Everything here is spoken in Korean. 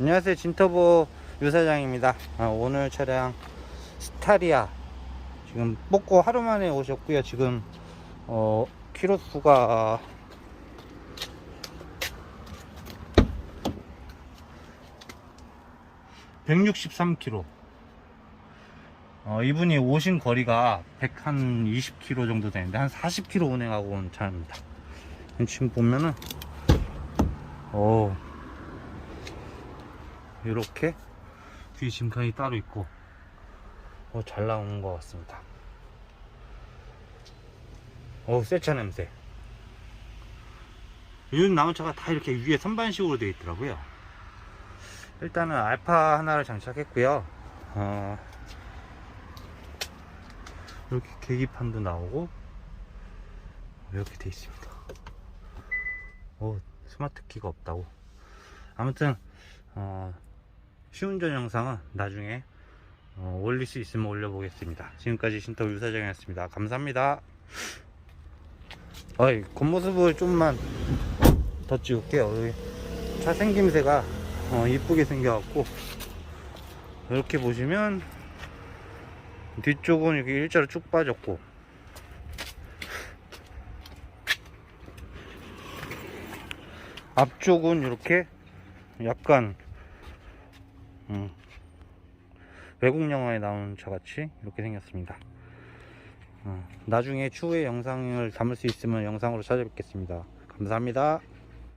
안녕하세요. 진터보 유사장입니다. 아, 오늘 차량 스타리아 지금 뽑고 하루 만에 오셨고요. 지금 어 키로수가 (163km) 어, 이분이 오신 거리가 100한 20km 정도 되는데 한 40km 운행하고 온 차입니다. 지금 보면은 오 이렇게 뒤에 짐칸이 따로 있고 어, 잘 나온 것 같습니다. 어우 새차 냄새. 요즘 나온 차가 다 이렇게 위에 선반식으로 되어 있더라고요. 일단은 알파 하나를 장착했고요. 어, 이렇게 계기판도 나오고 이렇게 돼 있습니다. 어, 스마트 키가 없다고. 아무튼 어, 시운전 영상은 나중에 어, 올릴 수 있으면 올려보겠습니다. 지금까지 신터 유사장이었습니다. 감사합니다. 어이, 겉모습을 좀만 더 찍을게요. 여기 차 생김새가 어, 이쁘게 생겨갖고 이렇게 보시면 뒤쪽은 이렇게 일자로 쭉 빠졌고 앞쪽은 이렇게 약간 음, 외국 영화에 나오는 차같이 이렇게 생겼습니다. 어, 나중에 추후에 영상을 담을 수 있으면 영상으로 찾아뵙겠습니다. 감사합니다